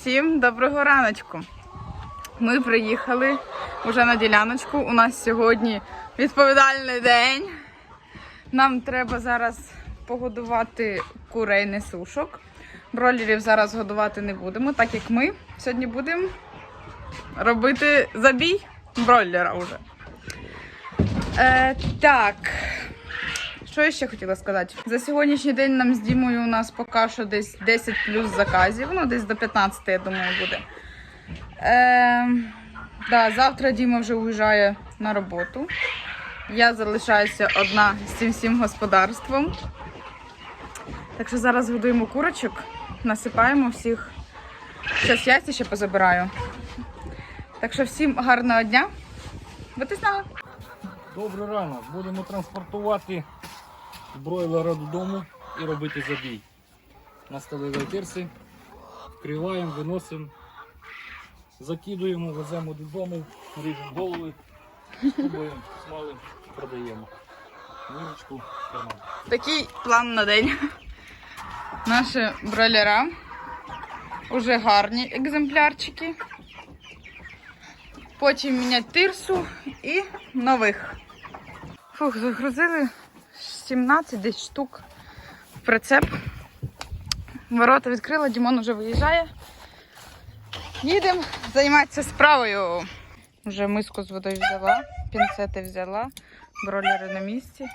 Всім доброго раночку. Ми приїхали вже на діляночку. У нас сьогодні відповідальний день. Нам треба зараз погодувати курей несушок. Бролерів зараз годувати не будемо, так як ми сьогодні будемо робити забій бройлера вже. Е, так. Що я ще хотіла сказати? За сьогоднішній день нам з Дімою у нас поки що десь 10 плюс заказів, ну десь до 15, я думаю, буде. Е, да, завтра Діма вже уїжджає на роботу. Я залишаюся одна з цим всім господарством. Так що зараз годуємо курочок, насипаємо всіх. Зараз яйця ще позабираю. Так що всім гарного дня. З. Добрий ранок. Будемо транспортувати бройлера додому і робити забій. Наставили тирси, вкриваємо, виносимо, закидуємо, веземо додому, ріжемо голови, скубуємо, смалимо, продаємо. Виручку тримаємо. Такий план на день. Наші бройлера. Уже гарні екземплярчики. Потім міняти тирсу і нових. Фух, загрузили 17 десь штук в прицеп. Ворота відкрила, Дімон вже виїжджає. Їдемо займатися справою. Вже миску з водою взяла, пінцети взяла, бройлери на місці.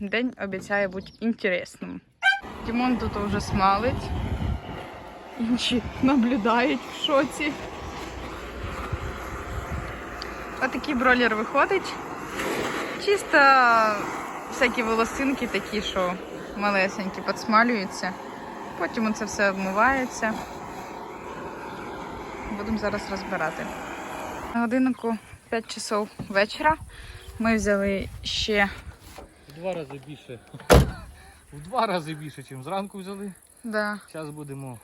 День обіцяє бути інтересним. Дімон тут вже смалить. Інші наблюдають в шоці. Отакий бройлер виходить. Чисто всякі волосинки такі, що малесенькі, підсмалюються. Потім це все обмивається. Будемо зараз розбирати. На годиннику 5 часов вечора. Ми взяли ще В два рази більше. В два рази більше, ніж зранку взяли. да, Зараз будемо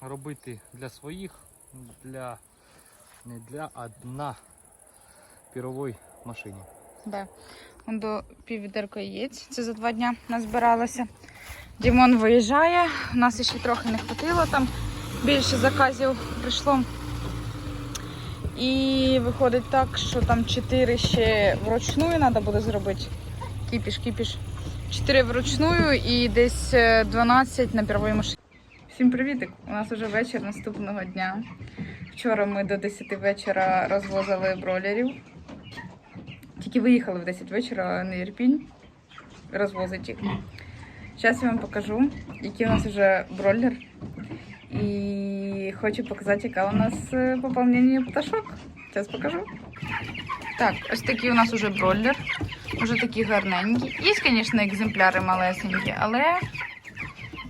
робити для своїх, для не для, а на піровій машині. Да. До піввідерка яєць. Це за два дня назбиралося. Дімон виїжджає. У нас ще трохи не хватило там. Більше заказів прийшло. І виходить так, що там 4 ще вручну треба буде зробити. Кіпіш, кіпіш. 4 вручную і десь е, 12 на первої машині. Всім привітик! У нас вже вечір наступного дня. Вчора ми до 10 вечора розвозили бролерів. Тільки виїхали в 10 вечора на Ірпінь розвозить їх. Зараз я вам покажу, який у нас вже бройлер. І хочу показати, яка у нас е, поповнення пташок. Зараз покажу. Так, ось такий у нас уже бройлер. Уже такі гарненькі. Є, звісно, екземпляри малесенькі, але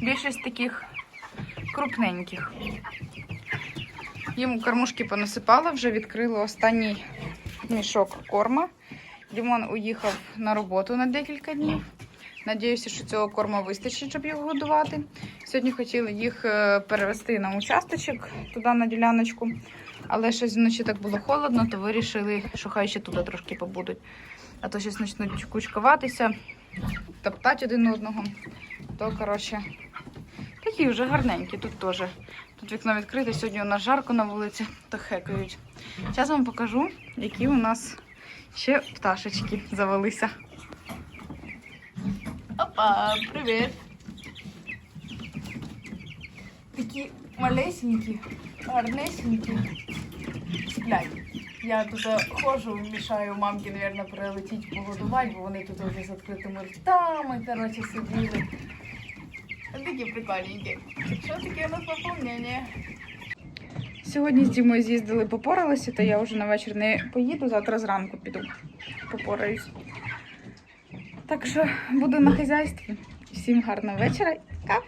більшість таких крупненьких. Йому кормушки понасипала, вже відкрили останній мішок корма. Дімон уїхав на роботу на декілька днів. Надіюся, що цього корму вистачить, щоб його годувати. Сьогодні хотіли їх е, перевести на участочок туди на діляночку, але щось вночі так було холодно, то вирішили, що хай ще туди трошки побудуть. А то щось почнуть кучкуватися, топтати один одного. То, коротше, такі вже гарненькі тут теж. Тут вікно відкрите, сьогодні у нас жарко на вулиці, то хекають. Зараз вам покажу, які у нас ще пташечки завелися. Опа, привіт! Такі малесенькі, гарнесенькі. Сплять. Я тут ходжу, мішаю мамки, мабуть, прилетіть погодувати, бо вони тут вже з відкритими ртами, коротше, сиділи. Такі прикольненькі. Що таке у нас поповнення? Сьогодні з Дімою з'їздили, попоралися, то я вже на вечір не поїду, завтра зранку піду. Попораюсь. Так що буду на хазяйстві. Всім гарного вечора. Пока.